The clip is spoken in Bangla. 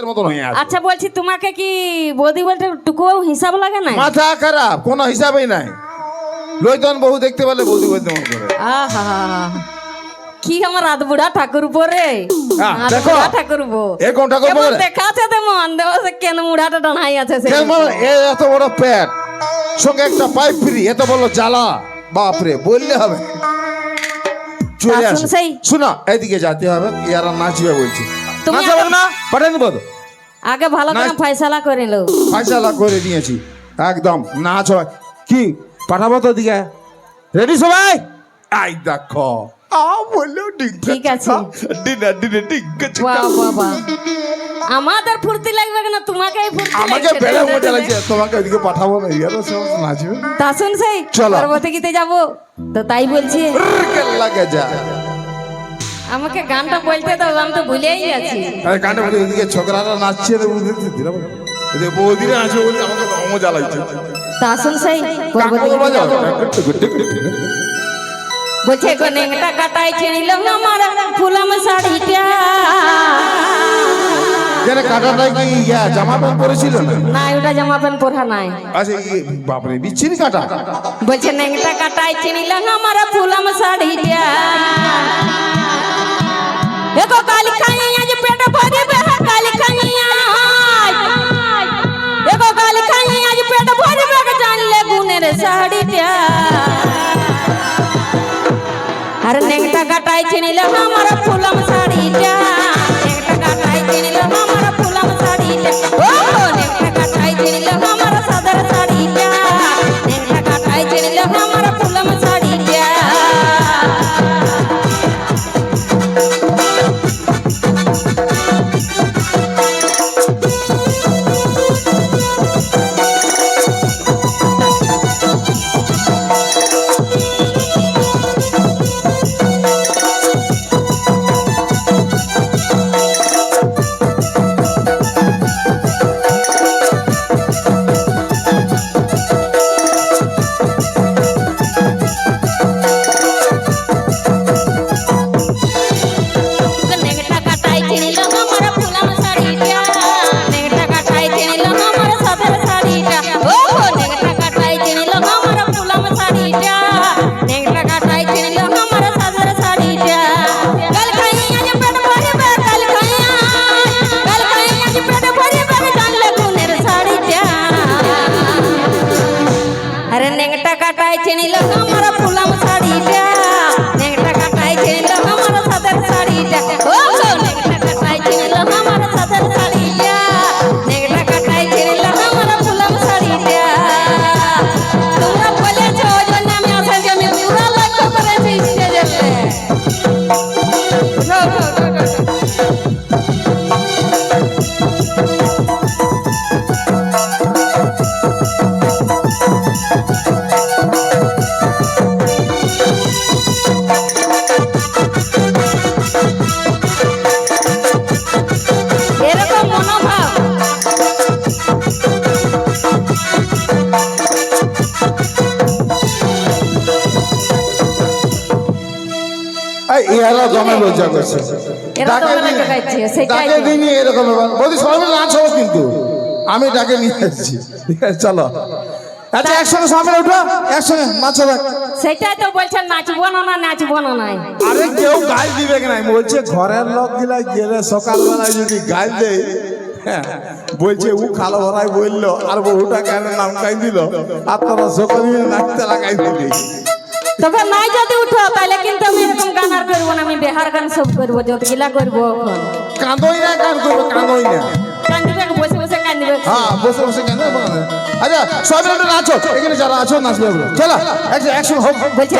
ভূতের মতন হয়ে আছে। আচ্ছা বলছি তোমাকে কি বৌদি বলতে টুকুও হিসাব লাগে না মাথা খারাপ কোনো হিসাবেই নাই। লইতন বহু দেখতে পেলে বৌদি বলতে মন করে। আহা কি আমার রাত বুড়া ঠাকুর পরে হ্যাঁ, দেখো। ঠাকুর এ কোন ঠাকুর পরে? দেখাচ্ছে তেমন দেওয়া কেন মুড়াটা ডানাই আছে সে। এ এত বড় পেট সঙ্গে একটা পাইপ ফ্রি এত বড় জ্বালা। বাপরে বললে হবে। চলে তা আসো। শুন সেই। শোনা এদিকে যেতে হবে ইয়ারা নাচবে বলছি। তুমি আগে- না পাঠিয়ে দেবো। তো আগে ভালো করে ফয়সালা করে লো ফাইসালা করে নিয়েছি একদম হয় কি পাঠাবো তো দিকে রেডি সবাই? আই দেখো আ ডিঙ্কা ঠিক আছে। ডিনা ডিনা ডিঙ্কা বাহ বাহ বাহ। আমাদের ফুর্তি লাগবে না তোমাকে ফুর্তি আমাকে বেড়ে মজা লাগছে তোমাকে ওইদিকে পাঠাবো না ইয়ারা সব নাচবে। তা শুন সেই চলো। পর্বতে গীতে যাব। তো তাই বলছি। লাগে যা আমাকে গানটা বলতে দাও আমি তো ভুলেই গেছি আরে কানে বলি ওইদিকে ছোকরারা নাচছে রে বুঝতে দিলাম এদিকে বৌদিরা আছে বলে আমাকে তো মজা লাগছে তা শুন সেই বলছে গো নেংটা কাটাই ছেড়িল আমার ফুলাম শাড়িটা। যেন কাটাটাই কি ইয়া জামা প্যান্ট পরেছিল না? ওটা জামা প্যান্ট পরা নাই। আচ্ছা বাপরে বিচ্ছিরি কাটা। বলছে নেংটা কাটাই ছিনিল আমার ফুলাম শাড়িটা। এগো কালি খাইয়া যে পেট ভরে বেহা কালি খাইয়া এগো কালি খাইয়া যে পেট ভরে বেহা জানলে গুনের শাড়িটা আর নেংটা কাটাই ছিনিল আমার ফুলাম শাড়িটা ইহারা জমে লজ্জা করছে। এরকম। বৌদি সবাই মিলে নাচ হবে কিন্তু। আমি ডাকে নিয়ে আসছি। চলো। আচ্ছা একসঙ্গে সামনে উঠো। একসঙ্গে নাচ সেটাই তো বলছেন নাচবো না না নাচবো না নাই। আরে কেউ গাল দিবে কি নাই? বলছে ঘরের লোক গিলা গেলে সকালবেলায় যদি গাল দেয় হ্যাঁ, বলছে ও কালো ভরাই বলল আর বহুটা কেন নাম কাই দিল? আর তোরা সকাল নাচতে লাগাই দিলি। তবে নাই যদি উঠো তাহলে কিন্তু আমি এরকম গান আর করব না আমি বেহার গান সব করব যতগুলা করব এখন। কাঁদোই না গান করব কাঁদোই না কান্দিবে বসে বসে কান্দিবে হ্যাঁ বসে বসে কেন আচ্ছা সব মিলে নাচো। এখানে যারা আছো নাচবে চলো একশো একশো হোক বলছে